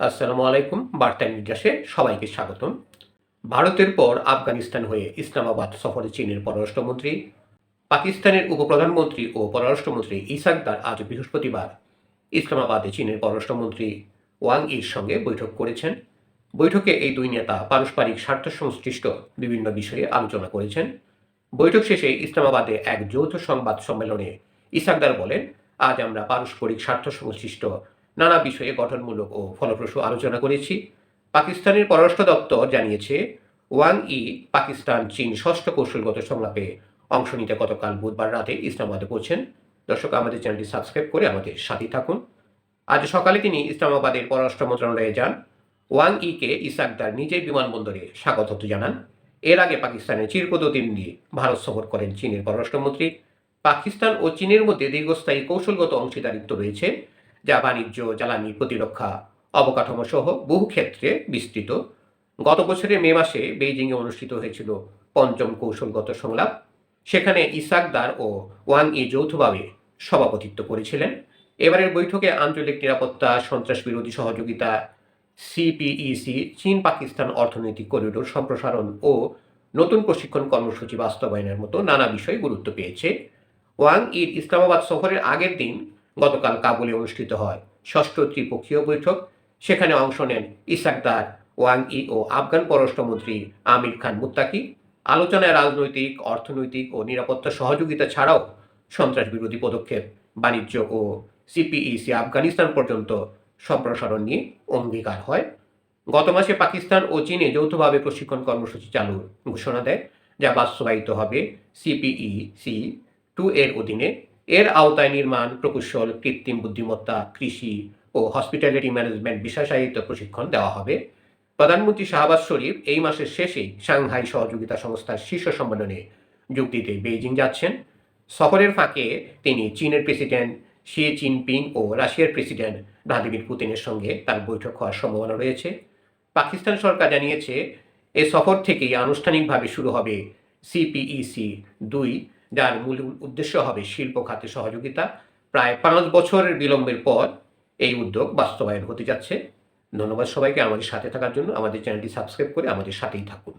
আসসালামু আলাইকুম, বার্তা নির্যাসে সবাইকে স্বাগতম। ভারতের পর আফগানিস্তান হয়ে ইসলামাবাদ সফরে চীনের পররাষ্ট্রমন্ত্রী, পাকিস্তানের উপপ্রধানমন্ত্রী ও পররাষ্ট্রমন্ত্রী ইসাকদার আজ বৃহস্পতিবার ইসলামাবাদে চীনের পররাষ্ট্রমন্ত্রী ওয়াং ইর সঙ্গে বৈঠক করেছেন। বৈঠকে এই দুই নেতা পারস্পরিক স্বার্থ সংশ্লিষ্ট বিভিন্ন বিষয়ে আলোচনা করেছেন। বৈঠক শেষে ইসলামাবাদে এক যৌথ সংবাদ সম্মেলনে ইসাকদার বলেন, আজ আমরা পারস্পরিক স্বার্থ সংশ্লিষ্ট নানা বিষয়ে গঠনমূলক ও ফলপ্রসূ আলোচনা করেছি। পাকিস্তানের পররাষ্ট্র দপ্তর জানিয়েছে, ওয়াং ই পাকিস্তান, চীন ষষ্ঠ কৌশলগত সংলাপে অংশ নিতে গতকাল বুধবার রাতে ইসলামাবাদে পৌঁছেন। দর্শক, আমাদের চ্যানেলটি সাবস্ক্রাইব করে আমাদের সাথে থাকুন। আজ সকালে তিনি ইসলামাবাদের পররাষ্ট্র মন্ত্রণালয়ে যান। ওয়াং ইকে ইসাকদার নিজেই বিমানবন্দরে স্বাগত জানান। এর আগে পাকিস্তানের চির প্রতিনিধি ভারত সফর করেন চীনের পররাষ্ট্রমন্ত্রী। পাকিস্তান ও চীনের মধ্যে দীর্ঘস্থায়ী কৌশলগত অংশীদারিত্ব রয়েছে। যা বাণিজ্য জ্বালানি প্রতিরক্ষা অবকাঠামো সহ বহু ক্ষেত্রে বিস্তৃত। গত বছরের মে মাসে বেইজিংয়ে অনুষ্ঠিত হয়েছিল পঞ্চম কৌশলগত সংলাপ। সেখানে ইসাকদার ও ওয়াং ই যৌথভাবে সভাপতিত্ব করেছিলেন। এবারের বৈঠকে আঞ্চলিক নিরাপত্তা, সন্ত্রাস বিরোধী সহযোগিতা, সিপিইসি, চীন পাকিস্তান অর্থনৈতিক করিডোর সম্প্রসারণ ও নতুন প্রশিক্ষণ কর্মসূচি বাস্তবায়নের মতো নানা বিষয় গুরুত্ব পেয়েছে। ওয়াং ইর ইসলামাবাদ সফরের আগের দিন গতকাল কাবুলে অনুষ্ঠিত হয় ষষ্ঠ ত্রিপক্ষীয় বৈঠক। সেখানে অংশ নেন ইসাকদার ওয়াং ই ও আফগান পররাষ্ট্রমন্ত্রী আমির খান মুত্তাকি। আলোচনায় রাজনৈতিক, অর্থনৈতিক ও নিরাপত্তা সহযোগিতা ছাড়াও সন্ত্রাস বিরোধী পদক্ষেপ, বাণিজ্য ও সিপিইসি আফগানিস্তান পর্যন্ত সম্প্রসারণ নিয়ে অঙ্গীকার হয়। গত মাসে পাকিস্তান ও চীনে যৌথভাবে প্রশিক্ষণ কর্মসূচি চালুর ঘোষণা দেয়, যা বাস্তবায়িত হবে সিপিইসি টু এর অধীনে। এর আওতায় নির্মাণ, প্রকৌশল, কৃত্রিম বুদ্ধিমত্তা, কৃষি ও হসপিটালিটি ম্যানেজমেন্ট বিশেষায়িত প্রশিক্ষণ দেওয়া হবে। প্রধানমন্ত্রী শাহবাজ শরীফ এই মাসের শেষেই সাংহাই সহযোগিতা সংস্থার শীর্ষ সম্মেলনে যোগ দিতে বেইজিং যাচ্ছেন। সফরের ফাঁকে তিনি চীনের প্রেসিডেন্ট শি জিনপিং ও রাশিয়ার প্রেসিডেন্ট ভ্লাদিমির পুতিনের সঙ্গে তার বৈঠক হওয়ার সম্ভাবনা রয়েছে। পাকিস্তান সরকার জানিয়েছে, এ সফর থেকেই আনুষ্ঠানিকভাবে শুরু হবে সিপিইসি দুই যার মূল উদ্দেশ্য হবে শিল্প খাতে সহযোগিতা। প্রায় পাঁচ বছরের বিলম্বের পর এই উদ্যোগ বাস্তবায়ন হতে যাচ্ছে। ধন্যবাদ সবাইকে আমাদের সাথে থাকার জন্য। আমাদের চ্যানেলটি সাবস্ক্রাইব করে আমাদের সাথেই থাকুন।